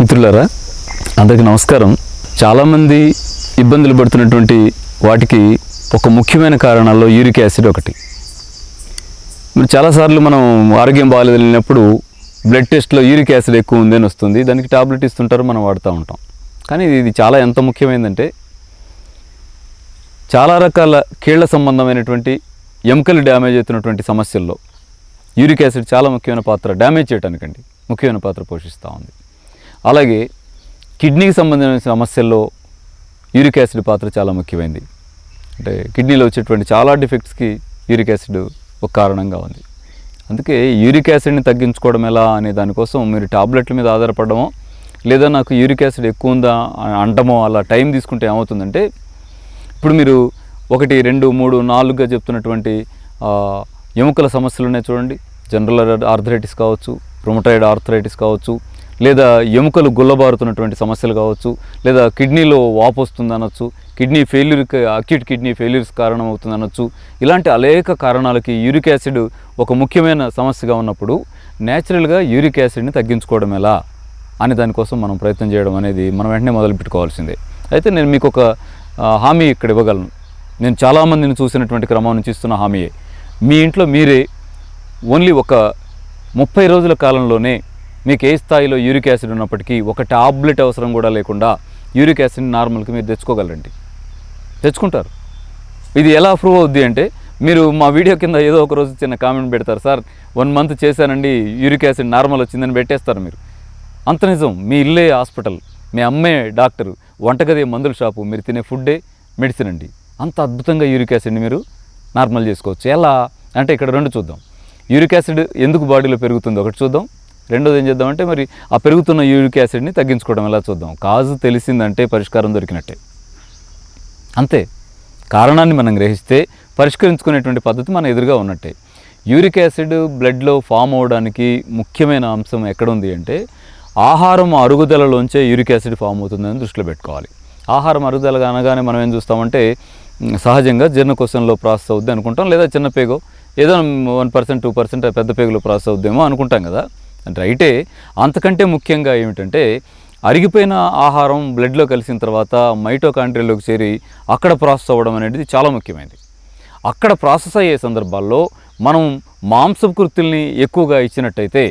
మిత్రులారా అందరికీ నమస్కారం. చాలామంది ఇబ్బందులు పడుతున్నటువంటి వాటికి ఒక ముఖ్యమైన కారణాల్లో యూరిక్ యాసిడ్ ఒకటి. మరి చాలాసార్లు మనం ఆరోగ్యం బాగాలేదు వెళ్ళినప్పుడు బ్లడ్ టెస్ట్లో యూరిక్ యాసిడ్ ఎక్కువ ఉంది అని వస్తుంది. దానికి టాబ్లెట్ ఇస్తుంటారు మనం వాడుతూ ఉంటాం. కానీ ఇది చాలా ఎంత ముఖ్యమైనదంటే చాలా రకాల కీళ్ళ సంబంధమైనటువంటి ఎముకలు డ్యామేజ్ అవుతున్నటువంటి సమస్యల్లో యూరిక్ యాసిడ్ చాలా ముఖ్యమైన పాత్ర డ్యామేజ్ చేయడానికండి ముఖ్యమైన పాత్ర పోషిస్తూ ఉంది. అలాగే కిడ్నీకి సంబంధించిన సమస్యల్లో యూరిక్ యాసిడ్ పాత్ర చాలా ముఖ్యమైనది అంటే కిడ్నీలో వచ్చేటువంటి చాలా డిఫెక్ట్స్కి యూరిక్ యాసిడ్ ఒక కారణంగా ఉంది. అందుకే యూరిక్ యాసిడ్ని తగ్గించుకోవడం ఎలా అనే దానికోసం మీరు టాబ్లెట్ల మీద ఆధారపడమో లేదా నాకు యూరిక్ యాసిడ్ ఎక్కువ ఉందా అని అంటమో అలా టైం తీసుకుంటే ఏమవుతుందంటే ఇప్పుడు మీరు ఒకటి రెండు మూడు నాలుగుగా చెప్తున్నటువంటి ఎముకల సమస్యలు ఉన్నాయి చూడండి. జనరల్ ఆర్థరైటిస్ కావచ్చు రొమటైడ్ ఆర్థరైటిస్ కావచ్చు లేదా ఎముకలు గుల్లబారుతున్నటువంటి సమస్యలు కావచ్చు లేదా కిడ్నీలో వాపు వస్తుంది అనొచ్చు కిడ్నీ ఫెయిల్యూర్కి అక్యూట్ కిడ్నీ ఫెయిల్యూర్స్ కారణం అవుతుంది అనొచ్చు ఇలాంటి అనేక కారణాలకి యూరిక్ యాసిడ్ ఒక ముఖ్యమైన సమస్యగా ఉన్నప్పుడు న్యాచురల్గా యూరిక్ యాసిడ్ని తగ్గించుకోవడం ఎలా అనే దానికోసం మనం ప్రయత్నం చేయడం అనేది మనం వెంటనే మొదలుపెట్టుకోవాల్సిందే అయితే నేను మీకు ఒక హామీ ఇక్కడ ఇవ్వగలను. నేను చాలామందిని చూసినటువంటి క్రమం నుంచి ఇస్తున్న హామీయే. మీ ఇంట్లో మీరే ఓన్లీ ఒక ముప్పై రోజుల కాలంలోనే మీకు ఏ స్థాయిలో యూరిక్ యాసిడ్ ఉన్నప్పటికీ ఒక టాబ్లెట్ అవసరం కూడా లేకుండా యూరిక్ యాసిడ్ నార్మల్కి మీరు తెచ్చుకోగలరండి. తెచ్చుకుంటారు. ఇది ఎలా ప్రూవ్ అవుద్ది అంటే మీరు మా వీడియో కింద ఏదో ఒక రోజు చిన్న కామెంట్ పెడతారు సార్ వన్ మంత్ చేశానండి యూరిక్ యాసిడ్ నార్మల్ వచ్చిందని పెట్టేస్తారు మీరు. అంత నిజం. మీ ఇల్లే హాస్పిటల్. మీ అమ్మే డాక్టర్. వంటగది మందుల షాపు. మీరు తినే ఫుడ్డే మెడిసిన్ అండి. అంత అద్భుతంగా యూరిక్ యాసిడ్ని మీరు నార్మల్ చేసుకోవచ్చు. ఎలా? అంటే ఇక్కడ రెండు చూద్దాం. యూరిక్ యాసిడ్ ఎందుకు బాడీలో పెరుగుతుందో? ఒకటి చూద్దాం. రెండోది ఏం చేద్దామంటే మరి ఆ పెరుగుతున్న యూరిక్ యాసిడ్ని తగ్గించుకోవడం. ఎలా చూద్దాం? కాజు తెలిసిందంటే పరిష్కారం దొరికినట్టే. అంతే. కారణాన్ని మనం గ్రహిస్తే పరిష్కరించుకునేటువంటి పద్ధతి మన ఎదురుగా ఉన్నట్టే. యూరిక్ యాసిడ్ బ్లడ్లో ఫామ్ అవడానికి ముఖ్యమైన అంశం ఎక్కడ ఉంది అంటే ఆహారం అరుగుదలలోంచే యూరిక్ యాసిడ్ ఫామ్ అవుతుందని దృష్టిలో పెట్టుకోవాలి. ఆహారం అరుగుదల అనగానే మనం ఏం చూస్తామంటే సహజంగా జీర్ణకోశంలో ప్రాసెస్ అవుద్ది అనుకుంటాం. లేదా చిన్న పేగో ఏదో వన్ పర్సెంట్ టూ పర్సెంట్ పెద్ద పేగులో ప్రాసెస్ అవుద్దేమో అనుకుంటాం కదా. అంటే రైటే అంతకంటే ముఖ్యంగా ఏమిటంటే అరిగిపోయిన ఆహారం బ్లడ్లో కలిసిన తర్వాత మైటోకాండ్రియాలోకి చేరి అక్కడ ప్రాసెస్ అవ్వడం అనేది చాలా ముఖ్యమైనది. అక్కడ ప్రాసెస్ అయ్యే సందర్భాల్లో మనం మాంసకృతుల్ని ఎక్కువగా ఇచ్చినట్టయితే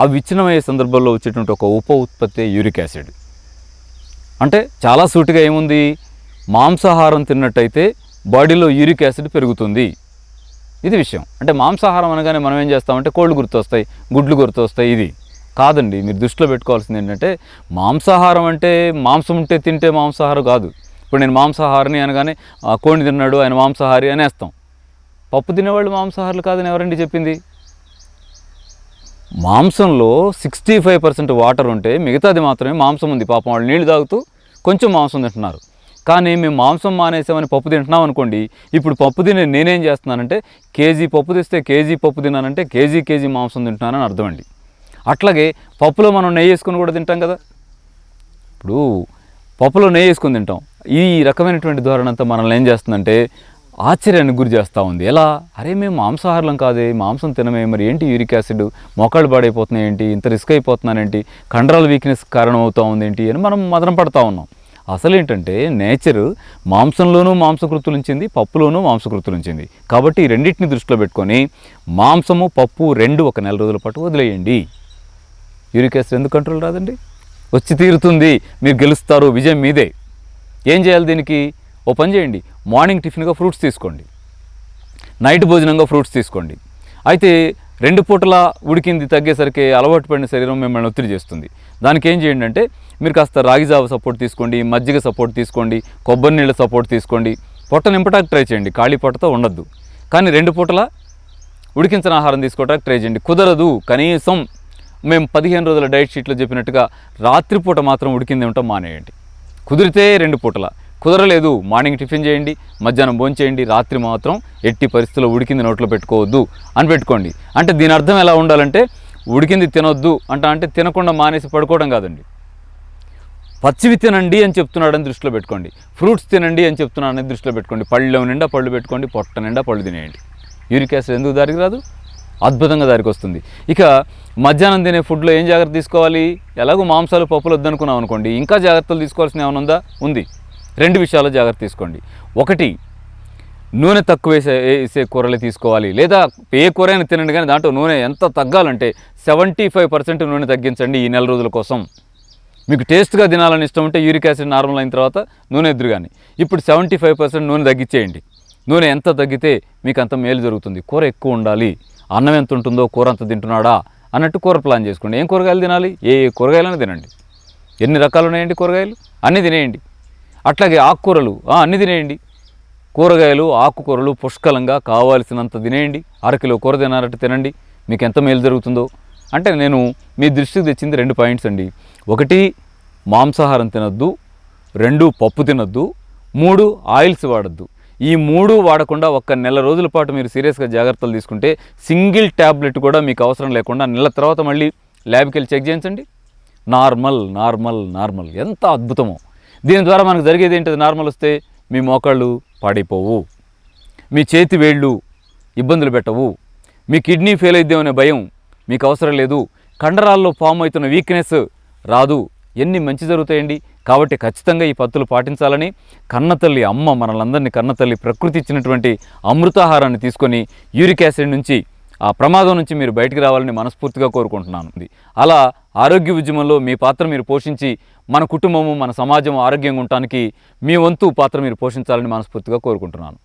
అవి విచ్ఛిన్నమయ్యే సందర్భాల్లో వచ్చేటువంటి ఒక ఉప ఉత్పత్తి యూరిక్ యాసిడ్. అంటే చాలా సూటిగా ఏముంది? మాంసాహారం తిన్నట్టయితే బాడీలో యూరిక్ యాసిడ్ పెరుగుతుంది. ఇది విషయం. అంటే మాంసాహారం అనగానే మనం ఏం చేస్తామంటే కోళ్ళు గుర్తొస్తాయి గుడ్లు గుర్తొస్తాయి ఇది. కాదండి మీరు దృష్టిలో పెట్టుకోవాల్సింది ఏంటంటే మాంసాహారం అంటే మాంసం ఉంటే తింటే మాంసాహారం కాదు. ఇప్పుడు నేను మాంసాహారిని అనగానే "ఆ, కోడిని తిన్నాడు ఆయన మాంసాహారి అనేస్తాం. పప్పు తినేవాళ్ళు మాంసాహారులు కాదని ఎవరండి చెప్పింది? మాంసంలో సిక్స్టీ ఫైవ్ పర్సెంట్ వాటర్ ఉంటే మిగతాది మాత్రమే మాంసం ఉంది. పాపం వాళ్ళు నీళ్ళు తాగుతూ కొంచెం మాంసం తింటున్నారు. కానీ మేము మాంసం మానేసామని పప్పు తింటున్నాం అనుకోండి ఇప్పుడు పప్పు తినే నేనేం చేస్తున్నానంటే కేజీ పప్పు తెస్తే కేజీ పప్పు తిన్నానంటే కేజీ కేజీ మాంసం తింటున్నానని అర్థం అండి. అట్లాగే పప్పులో మనం నెయ్యి వేసుకొని కూడా తింటాం కదా. ఇప్పుడు పప్పులో నెయ్యి వేసుకొని తింటాం. ఈ రకమైనటువంటి ధోరణి అంతా మనల్ని ఏం చేస్తుందంటే ఆశ్చర్యానికి గురి చేస్తూ ఉంది. ఎలా? అరే మేము మాంసాహారం కాదే మాంసం తినమే మరి ఏంటి యూరిక్ యాసిడ్? మొక్కలు పాడైపోతున్నాయి ఏంటి? ఇంత రిస్క్ అయిపోతున్నానేంటి? కండరాల వీక్నెస్ కారణం అవుతా ఉంది ఏంటి అని మనం మదన పడతా ఉన్నాం. అసలు ఏంటంటే నేచర్ మాంసంలోనూ మాంసకృతులు ఉంచింది పప్పులోనూ మాంసకృతులు ఉంచింది. కాబట్టి ఈ రెండింటిని దృష్టిలో పెట్టుకొని మాంసము పప్పు రెండు ఒక నెల రోజుల పాటు వదిలేయండి. యూరిక్ యాసిడ్ ఎందుకు కంట్రోల్ రాదండి? వచ్చి తీరుతుంది మీరు గెలుస్తారు విజయం మీదే. ఏం చేయాలి దీనికి? ఓ పని చేయండి మార్నింగ్ టిఫిన్గా ఫ్రూట్స్ తీసుకోండి. నైట్ భోజనంగా ఫ్రూట్స్ తీసుకోండి. అయితే రెండు పూటల ఉడికింది తగ్గేసరికి అలవాటు పడిన శరీరం మిమ్మల్ని ఒత్తిడి చేస్తుంది. దానికి ఏం చేయండి అంటే మీరు కాస్త రాగిజావ సపోర్ట్ తీసుకోండి మజ్జిగ సపోర్ట్ తీసుకోండి కొబ్బరి నీళ్ళ సపోర్ట్ తీసుకోండి పొట్ట నింపటానికి ట్రై చేయండి. ఖాళీ పొట్టతో ఉండద్దు. కానీ రెండు పూటల ఉడికించిన ఆహారం తీసుకోవడానికి ట్రై చేయండి. కుదరదు. కనీసం మేము పదిహేను రోజుల డైట్ షీట్లో చెప్పినట్టుగా రాత్రిపూట మాత్రం ఉడికింది ఉంటాం మానేయండి. కుదిరితే రెండు పూటల. కుదరలేదు. మార్నింగ్ టిఫిన్ చేయండి మధ్యాహ్నం భోంచేయండి రాత్రి మాత్రం ఎట్టి పరిస్థితుల్లో ఉడికింది నోట్లో పెట్టుకోవద్దు అని పెట్టుకోండి. అంటే దీని అర్థం ఎలా ఉండాలంటే ఉడికింది తినొద్దు అంట అంటే తినకుండా మానేసి పడుకోవడం కాదండి. పచ్చివి తినండి అని చెప్తున్నాడని దృష్టిలో పెట్టుకోండి. ఫ్రూట్స్ తినండి అని చెప్తున్నాడని దృష్టిలో పెట్టుకోండి. పళ్ళెం నిండా పళ్ళు పెట్టుకోండి పొట్ట నిండా పళ్ళు తినేయండి. యూరిక్ యాసిడ్ ఎందుకు దారికి రాదు? అద్భుతంగా దారికి వస్తుంది. ఇక మధ్యాహ్నం తినే ఫుడ్లో ఏం జాగ్రత్త తీసుకోవాలి? ఎలాగో మాంసాలు పప్పులు వద్దనుకున్నాం అనుకోండి. ఇంకా జాగ్రత్తలు తీసుకోవాల్సిన ఏమైనా ఉందా? ఉంది. రెండు విషయాల్లో జాగ్రత్త తీసుకోండి. ఒకటి నూనె తక్కువ వేసే వేసే కూరలు తీసుకోవాలి. లేదా ఏ కూర అయినా తినండి కానీ దాంట్లో నూనె ఎంత తగ్గాలంటే సెవెంటీ ఫైవ్ పర్సెంట్ నూనె తగ్గించండి ఈ నెల రోజుల కోసం. మీకు టేస్ట్గా తినాలని ఇష్టం ఉంటే యూరిక్ యాసిడ్ నార్మల్ అయిన తర్వాత నూనె ఎదురు కానీ. ఇప్పుడు సెవెంటీ ఫైవ్ పర్సెంట్ నూనె తగ్గించేయండి. నూనె ఎంత తగ్గితే మీకు అంత మేలు జరుగుతుంది. కూర ఎక్కువ ఉండాలి. అన్నం ఎంత ఉంటుందో కూర అంత తింటున్నాడా అన్నట్టు కూర ప్లాన్ చేసుకోండి. ఏం కూరగాయలు తినాలి? ఏ ఏ కూరగాయలైనా తినండి. ఎన్ని రకాలు ఉన్నాయండి కూరగాయలు? అన్నీ తినేయండి. అట్లాగే ఆకుకూరలు అన్నీ తినేయండి. కూరగాయలు ఆకుకూరలు పుష్కలంగా కావాల్సినంత తినేయండి. అరకిలో కూర తినారంటే తినండి. మీకు ఎంత మేలు జరుగుతుందో. అంటే నేను మీ దృష్టికి తెచ్చింది రెండు పాయింట్స్ అండి. ఒకటి మాంసాహారం తినొద్దు. రెండు పప్పు తినొద్దు. మూడు ఆయిల్స్ వాడద్దు. ఈ మూడు వాడకుండా ఒక్క నెల రోజుల పాటు మీరు సీరియస్గా జాగ్రత్తలు తీసుకుంటే సింగిల్ ట్యాబ్లెట్ కూడా మీకు అవసరం లేకుండా నెల తర్వాత మళ్ళీ ల్యాబ్కి వెళ్ళి చెక్ చేయించండి. Normal normal normal. ఎంత అద్భుతమో. దీని ద్వారా మనకు జరిగేది ఏంటిది? నార్మల్ వస్తే మీ మోకాళ్ళు పాడైపోవు. మీ చేతి వేళ్ళు ఇబ్బందులు పెట్టవు. మీ కిడ్నీ ఫెయిల్ అయిద్దామనే భయం మీకు అవసరం లేదు. కండరాల్లో ఫామ్ అవుతున్న వీక్నెస్ రాదు. ఎన్ని మంచి జరుగుతాయండి? కాబట్టి ఖచ్చితంగా ఈ పద్ధతులు పాటించాలని కన్నతల్లి అమ్మ మనలందరినీ కన్నతల్లి ప్రకృతి ఇచ్చినటువంటి అమృతాహారాన్ని తీసుకొని యూరిక్ యాసిడ్ నుంచి ఆ ప్రమాదం నుంచి మీరు బయటికి రావాలని మనస్ఫూర్తిగా కోరుకుంటున్నాను. అలా ఆరోగ్య ఉద్యమంలో మీ పాత్ర మీరు పోషించి మన కుటుంబము మన సమాజం ఆరోగ్యంగా ఉండటానికి మీ వంతు పాత్ర మీరు పోషించాలని మనస్ఫూర్తిగా కోరుకుంటున్నాను.